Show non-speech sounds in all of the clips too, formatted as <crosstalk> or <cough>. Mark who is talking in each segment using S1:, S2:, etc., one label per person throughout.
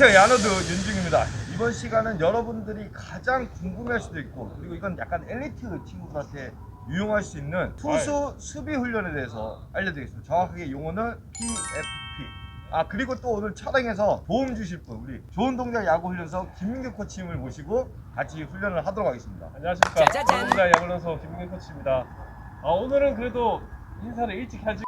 S1: 안녕하세요 야노드 윤중입니다 이번 시간은 여러분들이 가장 궁금할 수도 있고 그리고 이건 약간 엘리트 친구들한테 유용할 수 있는 투수 수비 훈련에 대해서 알려드리겠습니다 정확하게 용어는 PFP 아 그리고 또 오늘 촬영에서 도움 주실 분 우리 좋은 동작 야구 훈련소 김민규 코치님을 모시고 같이 훈련을 하도록 하겠습니다
S2: 안녕하십니까.
S3: 짜자잔.
S2: 서울대 야구론서 김민근 코치입니다. 아, 오늘은 그래도 인사를 일찍 하지.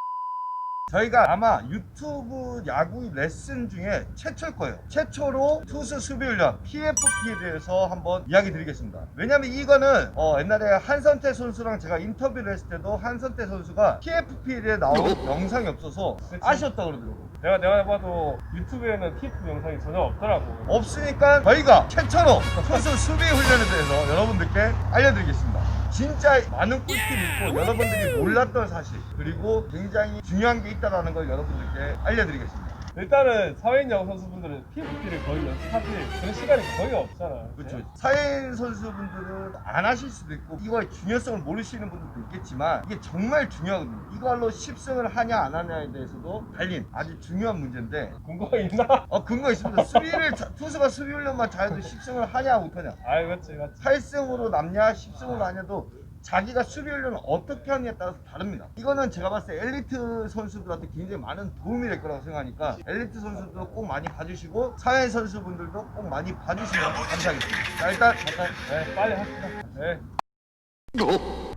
S1: 저희가 아마 유튜브 야구 레슨 중에 최초일 거예요. 최초로 투수 수비 훈련 PFP에 대해서 한번 이야기 드리겠습니다. 왜냐면 이거는 어, 옛날에 한선태 선수랑 제가 인터뷰를 했을 때도 한선태 선수가 PFP에 대해 나온 영상이 없어서
S2: 그치.
S1: 아쉬웠다 그러더라고요.
S2: 내가 내가 봐도 유튜브에는 TF 영상이 전혀 없더라고.
S1: 없으니까 저희가 최초로 투수 수비 훈련에 대해서 여러분들께 알려드리겠습니다. 진짜 많은 꿀팁이 있고 여러분들이 몰랐던 사실 그리고 굉장히 중요한 게 있다는 걸 여러분들께 알려드리겠습니다.
S2: 일단은 사회인 야구 선수분들은 PFP를 거의 연습하실 그런 시간이 거의 없잖아.
S1: 그렇죠. 사회인 선수분들은 안 하실 수도 있고 이거의 중요성을 모르시는 분들도 있겠지만 이게 정말 중요하거든요. 이걸로 10승을 하냐 안 하냐에 대해서도 달린 아주 중요한 문제인데
S2: 궁금한 거 있나?
S1: 어 근거 있습니다. 수비를 자- 투수가 수비 훈련만 잘해도 10승을 하냐 못하냐
S2: 아, 맞지, 맞지.
S1: 8승으로 남냐 10승으로 하냐도 자기가 수비 훈련을 어떻게 하느냐에 따라서 다릅니다. 이거는 제가 봤을 때 엘리트 선수들한테 굉장히 많은 도움이 될 거라고 생각하니까 엘리트 선수도 꼭 많이 봐주시고 사회 선수분들도 꼭 많이 봐주시면 감사하겠습니다. 자 일단 잠깐
S2: 네, 빨리 합시다. 네.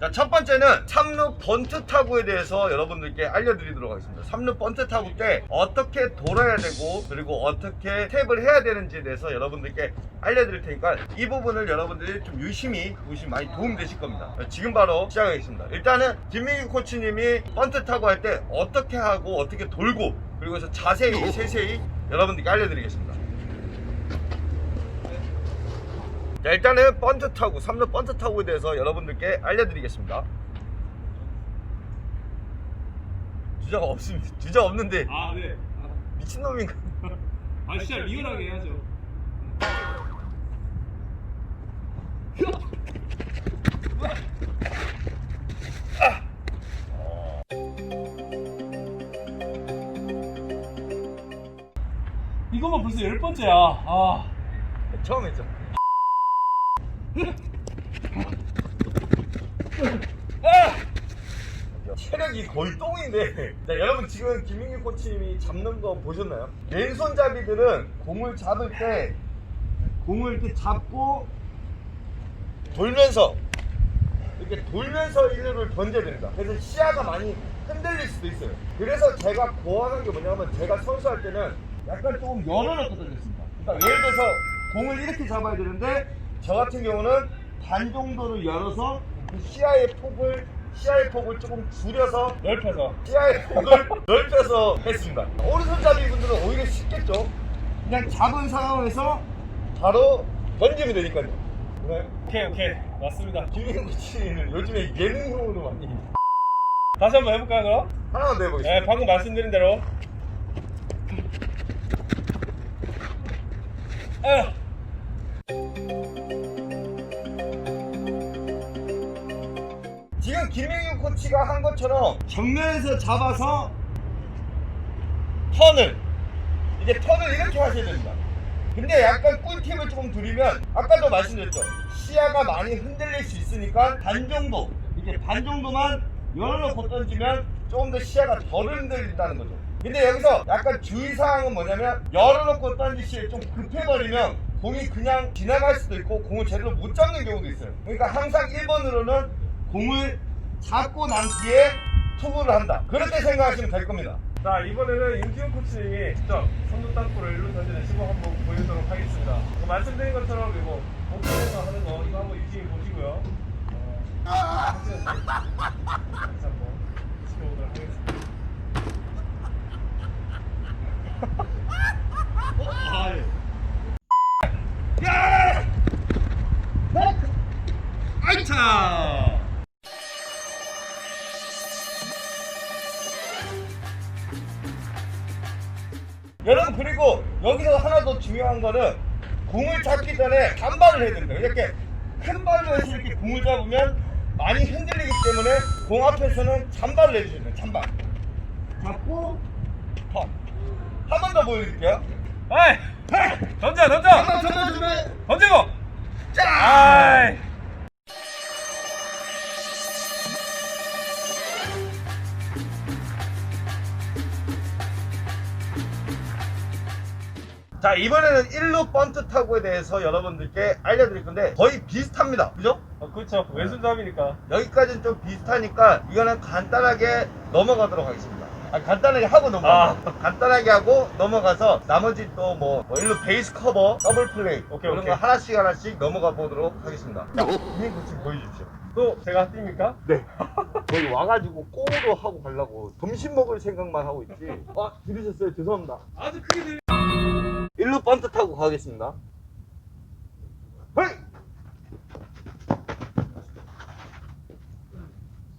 S1: 자, 첫 번째는 3루 번트 타구에 대해서 여러분들께 알려드리도록 하겠습니다. 3루 번트 타구 때 어떻게 돌아야 되고 그리고 어떻게 탭을 해야 되는지에 대해서 여러분들께 알려드릴 테니까 이 부분을 여러분들이 좀 유심히 보시면 많이 도움되실 겁니다. 자, 지금 바로 시작하겠습니다. 일단은 김민기 코치님이 번트 타구 할 때 어떻게 하고 어떻게 돌고 그리고 자세히 세세히 여러분들께 알려드리겠습니다. 자, 일단은 번트 타구, 3루 번트 타구에 대해서 여러분들께 알려드리겠습니다. 주자가 없습니다. 주자 없는데
S2: 아, 네.
S1: 미친놈인가?
S2: 아, 진짜 리얼하게 해야죠. 이거만 벌써 열 번째야. 아,
S1: 처음 했죠. 야, 체력이 거의 똥인데. 자, 여러분 지금 김민규 코치님이 잡는 거 보셨나요? 왼손잡이들은 공을 잡을 때 공을 이렇게 잡고 돌면서 이렇게 돌면서 일루를 던져야 됩니다. 그래서 시야가 많이 흔들릴 수도 있어요. 그래서 제가 고안한 게 뭐냐면 제가 선수할 때는 약간 조금 열어놓고 던졌습니다. 그러니까 예를 들어서 공을 이렇게 잡아야 되는데 저 같은 경우는 반 정도로 열어서 그 시야의 폭을 시야의 폭을 조금 줄여서
S2: 넓혀서.
S1: 시야의 폭을 <laughs> 넓혀서 했습니다. 오른손잡이 분들은 오히려 쉽겠죠. 그냥 잡은 상황에서 바로 던지면 되니까요. 네.
S2: 오케이, 오케이. 맞습니다.
S1: 김민구 씨는 요즘에 예능으로 많이
S2: 다시 한번 해볼까요, 그럼?
S1: 하나만 더 해보겠습니다.
S2: 네, 방금 말씀드린 대로. 아,
S1: 김민규 코치가 한 것처럼 정면에서 잡아서 턴을 이제 턴을 이렇게 하셔야 됩니다. 근데 약간 꿀팁을 조금 드리면 아까도 말씀드렸죠. 시야가 많이 흔들릴 수 있으니까 반 정도 이게 반 정도만 열어놓고 던지면 조금 더 시야가 덜 흔들린다는 거죠. 근데 여기서 약간 주의사항은 뭐냐면 열어놓고 던지시에 좀 급해버리면 공이 그냥 지나갈 수도 있고 공을 제대로 못 잡는 경우도 있어요. 그러니까 항상 1번으로는 공을 잡고 난 뒤에 투구를 한다. 그렇게 생각하시면 될 겁니다.
S2: 자, 이번에는 윤지훈 코치님이 직접 선두 땅볼을 일로 던지는 시범 한번 보여주도록 하겠습니다. 그 말씀드린 것처럼 이거 오픈해서 하는 거 이거 한번 유심히 보시고요. 어,
S1: 거는 공을 잡기 전에 단발을 해야 됩니다. 이렇게 큰 발로 해서 이렇게 공을 잡으면 많이 흔들리기 때문에 공 앞에서는 잔발을 해주셔야 돼요. 잔발. 잡고 턴. 한 번 더 보여드릴게요.
S2: 에이! 던져 던져
S1: 한번 던져 준비.
S2: 던지고
S1: 자.
S2: 아이
S1: 자 이번에는 1루 번트 타구에 대해서 여러분들께 알려드릴 건데 거의 비슷합니다. 그죠?
S2: 어, 그렇죠. 왼손잡이니까.
S1: 여기까지는 좀 비슷하니까 이거는 간단하게 넘어가도록 하겠습니다. 아, 간단하게 하고 넘어가
S2: 아.
S1: 간단하게 하고 넘어가서 나머지 또뭐 뭐 1루 베이스 커버 더블 플레이
S2: 오케이,
S1: 이런
S2: 오케이.
S1: 거 하나씩 하나씩 넘어가 보도록 하겠습니다. 자 이민 코치 보여주십시오.
S2: 또 제가 뜁니까?
S1: 네. <laughs> 거기 와가지고 꼬로 하고 가려고 점심 먹을 생각만 하고 있지. 아 들으셨어요? 죄송합니다.
S2: 아주 크게 들 리
S1: 1루 번트 타고 가겠습니다.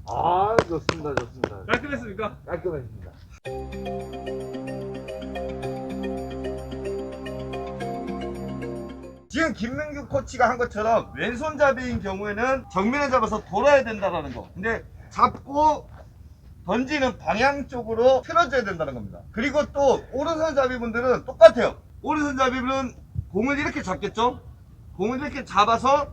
S1: 아, 좋습니다, 좋습니다.
S2: 깔끔했습니까?
S1: 깔끔했습니다. 지금 김명규 코치가 한 것처럼 왼손잡이인 경우에는 정면에 잡아서 돌아야 된다는 거. 근데 잡고 던지는 방향 쪽으로 틀어져야 된다는 겁니다. 그리고 또 오른손잡이 분들은 똑같아요. 오른손잡이분은 공을 이렇게 잡겠죠? 공을 이렇게 잡아서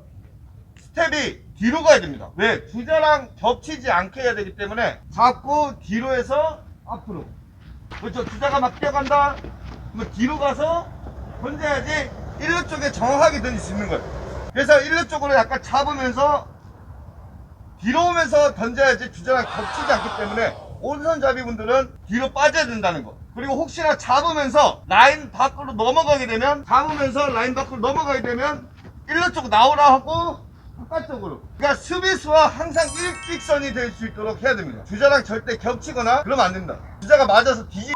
S1: 스텝이 뒤로 가야 됩니다. 왜? 주자랑 겹치지 않게 해야 되기 때문에 잡고 뒤로 해서 앞으로. 그렇죠. 주자가 막 뛰어간다. 그러면 뒤로 가서 던져야지 1루 쪽에 정확하게 던질 수 있는 거예요. 그래서 1루 쪽으로 약간 잡으면서 뒤로 오면서 던져야지 주자랑 겹치지 않기 때문에 오른손잡이 분들은 뒤로 빠져야 된다는 거. 그리고 혹시나 잡으면서 라인 밖으로 넘어가게 되면 잡으면서 라인 밖으로 넘어가게 되면 1루 쪽 나오라 하고 바깥쪽으로. 그러니까 수비수와 항상 일직선이 될 수 있도록 해야 됩니다. 주자랑 절대 겹치거나 그러면 안 된다. 주자가 맞아서 뒤지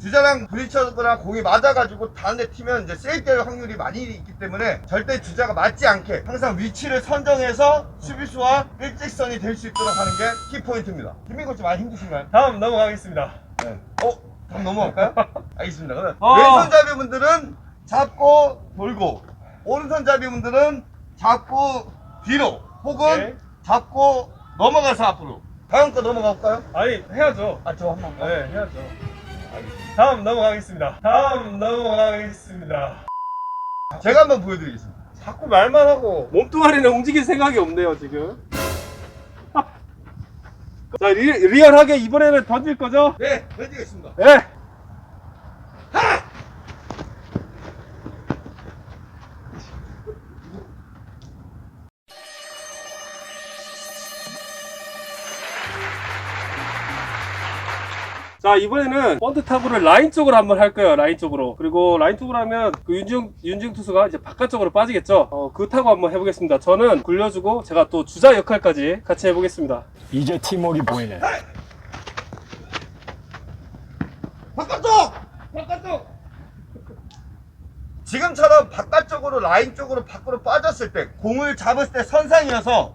S1: 주자랑 부딪혀거나 공이 맞아가지고 다른 데 튀면 이제 세이프 될 확률이 많이 있기 때문에 절대 주자가 맞지 않게 항상 위치를 선정해서 수비수와 일직선이 될 수 있도록 하는 게 키포인트입니다. 김민 코치 많이 힘드신가요?
S2: 다음 넘어가겠습니다
S1: 네. 어? 다음 넘어갈까요? 알겠습니다. 그러면
S2: 어.
S1: 왼손잡이 분들은 잡고 돌고 오른손잡이 분들은 잡고 뒤로 혹은
S2: 네.
S1: 잡고 넘어가서 앞으로 다음 거 넘어가 볼까요?
S2: 아니 해야죠
S1: 아 저 한번
S2: 네 해야죠 다음 넘어가겠습니다 다음 넘어가겠습니다
S1: 제가 한번 보여드리겠습니다.
S2: 자꾸 말만 하고 몸뚱아리는 움직일 생각이 없네요 지금 자 리, 리얼하게 이번에는 던질 거죠?
S1: 네, 해드리겠습니다.
S2: 네 자 이번에는 번트 타구를 라인 쪽으로 한번 할 거예요 라인 쪽으로 그리고 라인 쪽으로 하면 그 윤중 윤중 투수가 이제 바깥쪽으로 빠지겠죠 어, 그 타구 한번 해보겠습니다 저는 굴려주고 제가 또 주자 역할까지 같이 해보겠습니다
S3: 이제 팀워크 보이네.
S1: 바깥쪽! 바깥쪽! 지금처럼 바깥쪽으로 라인 쪽으로 밖으로 빠졌을 때 공을 잡았을 때 선상이어서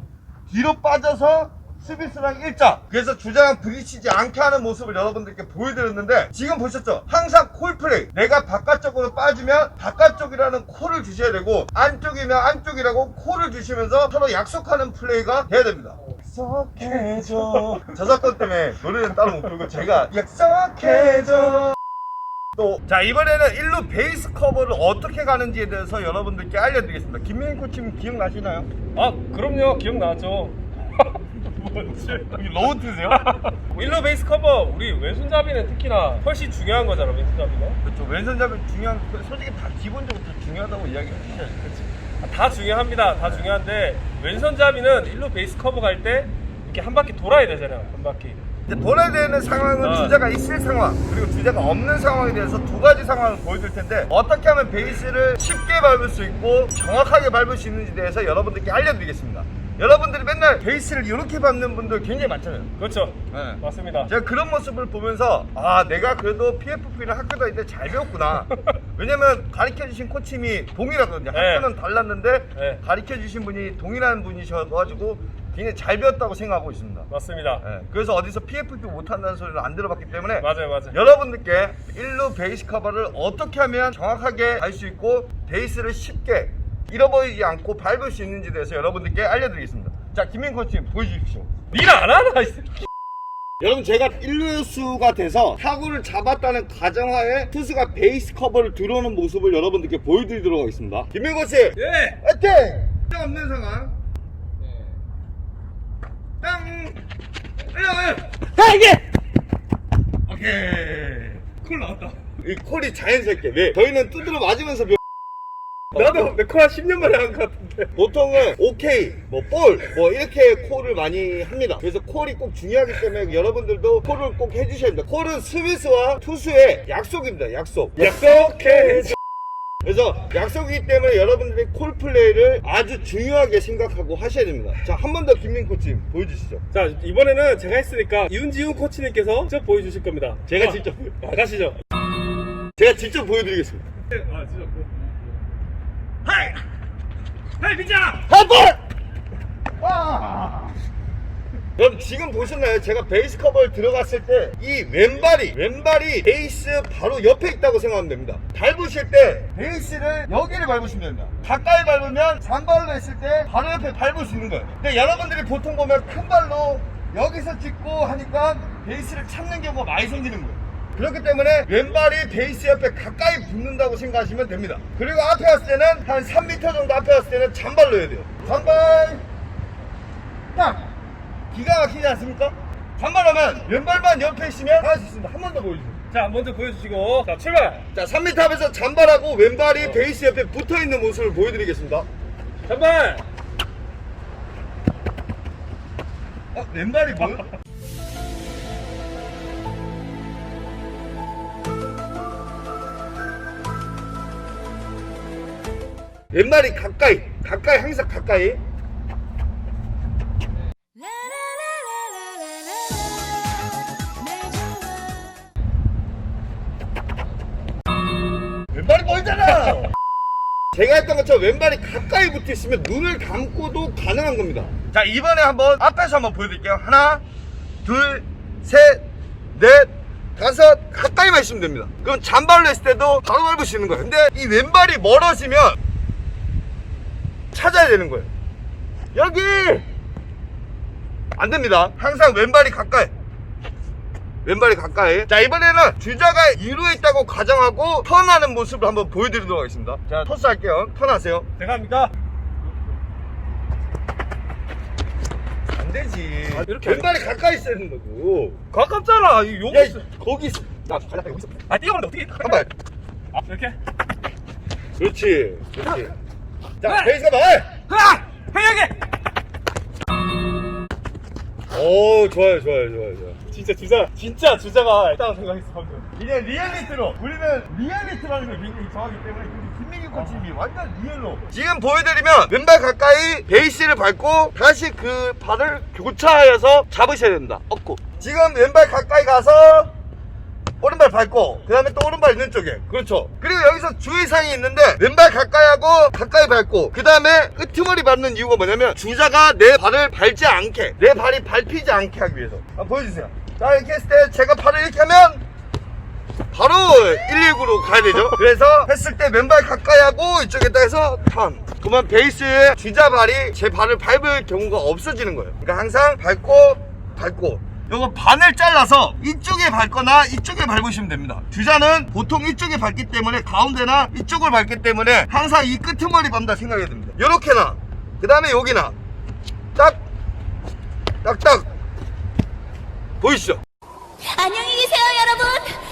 S1: 뒤로 빠져서 수비수랑 일자 그래서 주자랑 부딪히지 않게 하는 모습을 여러분들께 보여드렸는데 지금 보셨죠? 항상 콜플레이. 내가 바깥쪽으로 빠지면 바깥쪽이라는 콜을 주셔야 되고 안쪽이면 안쪽이라고 콜을 주시면서 서로 약속하는 플레이가 돼야 됩니다. 약속해줘. <laughs> 저작권 때문에 노래는 따로 못 부르고 제가 약속해줘. 또, 자, 이번에는 1루 베이스 커버를 어떻게 가는지에 대해서 여러분들께 알려드리겠습니다. 김민희 코치님 기억나시나요?
S2: 아 그럼요. 기억나죠
S1: 로우 트세요?
S2: 일로 베이스 커버 우리 왼손잡이는 특히나 훨씬 중요한 거잖아 왼손잡이가
S1: 그렇죠. 왼손잡이 중요한, 솔직히 다 기본적으로 다 중요하다고 이야기를 하셔야죠. 그렇지.
S2: 다 중요합니다 다 중요한데 왼손잡이는 일로 베이스 커버 갈 때 이렇게 한 바퀴 돌아야 되잖아요 한 바퀴
S1: 이제 돌아야 되는 상황은
S2: 어.
S1: 주자가 있을 상황, 그리고 주자가 없는 상황에 대해서 두 가지 상황을 보여줄 텐데, 어떻게 하면 베이스를 쉽게 밟을 수 있고, 정확하게 밟을 수 있는지에 대해서 여러분들께 알려드리겠습니다. 여러분들이 맨날 베이스를 이렇게 밟는 분들 굉장히 많잖아요.
S2: 그렇죠
S1: 네.
S2: 맞습니다
S1: 제가 그런 모습을 보면서 아 내가 그래도 PFP를 학교 다닐 때 잘 배웠구나 <laughs> 왜냐면 가르쳐 주신 코치님이 동일하거든요
S2: 네.
S1: 학교는 달랐는데
S2: 네.
S1: 가르쳐 주신 분이 동일한 분이셔가지고 굉장히 잘 배웠다고 생각하고 있습니다
S2: 맞습니다
S1: 예, 그래서 어디서 PFP 못한다는 소리를 안 들어봤기 때문에
S2: 맞아요 맞아요
S1: 여러분들께 1루 베이스 커버를 어떻게 하면 정확하게 갈수 있고 베이스를 쉽게 잃어버리지 않고 밟을 수 있는지에 대해서 여러분들께 알려드리겠습니다 자 김민 코치님 보여주십시오
S2: 일안 하나 이 새끼
S1: 여러분 제가 1루수가 돼서 타구를 잡았다는 가정하에 투수가 베이스 커버를 들어오는 모습을 여러분들께 보여드리도록 하겠습니다. 김민고 씨,
S2: 예!
S1: 화이팅! 없는 상황. 땅! 야, 이게! 오케이.
S2: 콜 나왔다.
S1: 이 콜이 자연스럽게 왜? 저희는 두드려 맞으면서 몇-
S2: 나도 내콜한 10년 만에 한 것 같은데.
S1: 보통은 오케이, 뭐 볼, 뭐 이렇게 콜을 많이 합니다. 그래서 콜이 꼭 중요하기 때문에 여러분들도 콜을 꼭 해주셔야 됩니다. 콜은 스미스와 투수의 약속입니다. 약속.
S2: 약속해.
S1: 그래서 약속이기 때문에 여러분들이 콜 플레이를 아주 중요하게 생각하고 하셔야 됩니다. 자, 한 번 더 김민 코치 보여주시죠.
S2: 자, 이번에는 제가 했으니까 윤지훈 코치님께서 직접 보여주실 겁니다.
S1: 제가
S2: 아,
S1: 직접
S2: 아, 가시죠.
S1: 제가 직접 보여드리겠습니다.
S2: 아, 진짜. 하이! 하이, 빈자!
S1: 한 번! 아! 여러분 지금 보셨나요? 제가 베이스 커버를 들어갔을 때 이 왼발이 왼발이 베이스 바로 옆에 있다고 생각하면 됩니다. 밟으실 때 베이스를 여기를 밟으시면 됩니다. 가까이 밟으면 잔발로 했을 때 바로 옆에 밟을 수 있는 거예요. 근데 여러분들이 보통 보면 큰 발로 여기서 찍고 하니까 베이스를 찾는 경우가 많이 생기는 거예요. 그렇기 때문에 왼발이 베이스 옆에 가까이 붙는다고 생각하시면 됩니다. 그리고 앞에 왔을 때는 한 3m 정도 앞에 왔을 때는 잔발로 해야 돼요. 잔발 딱 기가 막히지 않습니까? 잔발하면 왼발만 옆에 있으면 할 수 있습니다. 한 번 더 보여주세요.
S2: 자, 먼저 보여주시고. 자, 출발!
S1: 자, 3m 앞에서 잔발하고 왼발이 베이스 옆에 붙어 있는 모습을 보여드리겠습니다.
S2: 출발!
S1: 어, 왼발이 뭐 <laughs> 왼발이 가까이, 가까이, 항상 가까이. 왼발이 멀잖아! <laughs> 제가 했던 것처럼 왼발이 가까이 붙어 있으면 눈을 감고도 가능한 겁니다. 자, 이번에 한번 앞에서 한번 보여드릴게요. 하나, 둘, 셋, 넷, 다섯, 가까이만 있으면 됩니다. 그럼 잔발로 했을 때도 바로 밟을 수 있는 거예요. 근데 이 왼발이 멀어지면 찾아야 되는 거예요. 여기! 안 됩니다. 항상 왼발이 가까이. 왼발이 가까이. 자, 이번에는 주자가 2루에 있다고 가정하고 턴하는 모습을 한번 보여드리도록 하겠습니다. 자, 토스 할게요. 턴하세요.
S2: 제가 합니까?
S1: 안 되지.
S2: 아, 이렇게
S1: 왼발이 가까이 있어야 되는 거고.
S2: 가깝잖아. 이 여기
S1: 야,
S2: 있어.
S1: 거기 있어. 나 가자, 여기 있어.
S2: 아, 뛰어간다. 어떻게?
S1: 한 발.
S2: 아, 이렇게?
S1: 그렇지. 그렇지. 자,
S2: 네.
S1: 베이스가 봐.
S2: 흐아! 회하게!
S1: 오, 좋아요, 좋아요, 좋아요, 좋아요.
S2: 진짜 주자, 진짜 주자가 있다고 생각했어, 방금.
S1: 이제 리얼리티로 우리는 리얼리티라는 걸 굉장히 좋아하기 때문에 김민기 코치님이 완전 리얼로 지금 보여드리면 왼발 가까이 베이스를 밟고 다시 그 발을 교차하여서 잡으셔야 됩니다 얻고 지금 왼발 가까이 가서 오른발 밟고 그 다음에 또 오른발 있는 쪽에 그렇죠 그리고 여기서 주의사항이 있는데 왼발 가까이 하고 가까이 밟고 그 다음에 끄트머리 밟는 이유가 뭐냐면 주자가 내 발을 밟지 않게 내 발이 밟히지 않게 하기 위해서 한번 보여주세요 자 이렇게 했을 때 제가 발을 이렇게 하면 바로 119로 가야 되죠. <laughs> 그래서 했을 때 왼발 가까이 하고 이쪽에다 해서 턴. 그러면 베이스에 주자 발이 제 발을 밟을 경우가 없어지는 거예요. 그러니까 항상 밟고 밟고. 요거 반을 잘라서 이쪽에 밟거나 이쪽에 밟으시면 됩니다. 주자는 보통 이쪽에 밟기 때문에 가운데나 이쪽을 밟기 때문에 항상 이 끄트머리 밟다 생각해야 됩니다. 요렇게나 그 다음에 여기나 딱 딱딱 보이시죠?
S3: 안녕히 계세요, 여러분.